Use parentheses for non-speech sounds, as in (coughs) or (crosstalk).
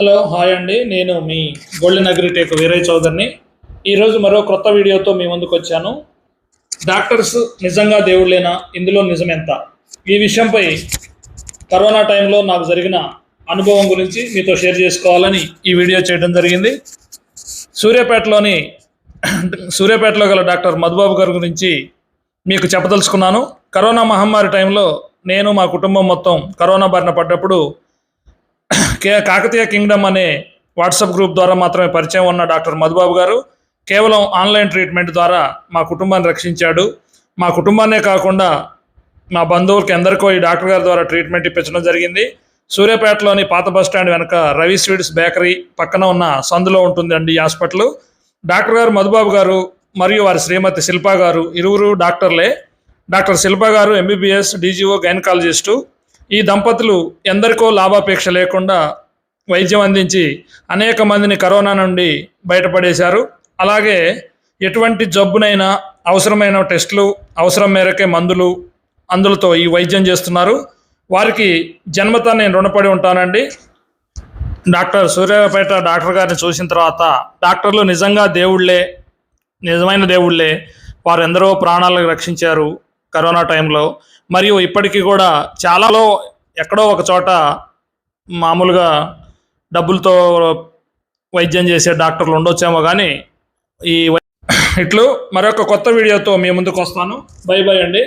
Hello hi అండి. నేను మీ గోల్డెన్ అగ్రిటెక్ వీరయ్య చౌదరిని. ఈరోజు మరో క్రొత్త వీడియోతో మీ ముందుకు వచ్చాను. డాక్టర్స్ నిజంగా దేవుళ్ళేనా? ఇందులో నిజం ఎంత? ఈ విషయంపై కరోనా టైంలో నాకు జరిగిన అనుభవం గురించి మీతో షేర్ చేసుకోవాలని ఈ వీడియో చేయడం జరిగింది. సూర్యాపేటలోని సూర్యాపేటలో గల డాక్టర్ మధుబాబు గారి గురించి మీకు చెప్పదలుచుకున్నాను. కరోనా మహమ్మారి టైంలో నేను మా కుటుంబం మొత్తం కరోనా బారిన పడ్డప్పుడు కాకతీయ కింగ్డమ్ అనే వాట్సాప్ గ్రూప్ ద్వారా మాత్రమే పరిచయం ఉన్న డాక్టర్ మధుబాబు గారు కేవలం ఆన్లైన్ ట్రీట్మెంట్ ద్వారా మా కుటుంబాన్ని రక్షించాడు. మా కుటుంబాన్నే కాకుండా మా బంధువులకి ఎందరికో ఈ డాక్టర్ గారి ద్వారా ట్రీట్మెంట్ ఇప్పించడం జరిగింది. సూర్యాపేటలోని పాత బస్ స్టాండ్ వెనక రవి స్వీట్స్ బేకరీ పక్కన ఉన్న సందులో ఉంటుందండి ఈ హాస్పిటల్. డాక్టర్ గారు మధుబాబు గారు మరియు వారి శ్రీమతి శిల్పా గారు ఇరువురు డాక్టర్లే. డాక్టర్ శిల్ప గారు ఎంబీబీఎస్ డీజీఓ గైనకాలజిస్టు. ఈ దంపతులు ఎందరికో లాభాపేక్ష లేకుండా వైద్యం అందించి అనేక మందిని కరోనా నుండి బయటపడేశారు. అలాగే ఎటువంటి జబ్బునైనా అవసరమైన టెస్టులు అవసరం మేరకే మందులు అందులతో ఈ వైద్యం చేస్తున్నారు. వారికి జన్మత నేను రుణపడి ఉంటానండి. డాక్టర్ సూర్యాపేట డాక్టర్ గారిని చూసిన తర్వాత డాక్టర్లు నిజంగా దేవుళ్ళే నిజమైన దేవుళ్ళే వారు ఎందరో ప్రాణాలను రక్షించారు. కరోనా టైంలో. మరియు ఇప్పటికీ కూడా చాలాలో ఎక్కడో ఒక చోట మామూలుగా డబ్బులతో వైద్యం చేసే డాక్టర్లు ఉండొచ్చేమో కానీ ఈ వై- (coughs) ఇట్లు మరొక కొత్త వీడియోతో మీ ముందుకు వస్తాను. బై బై అండి.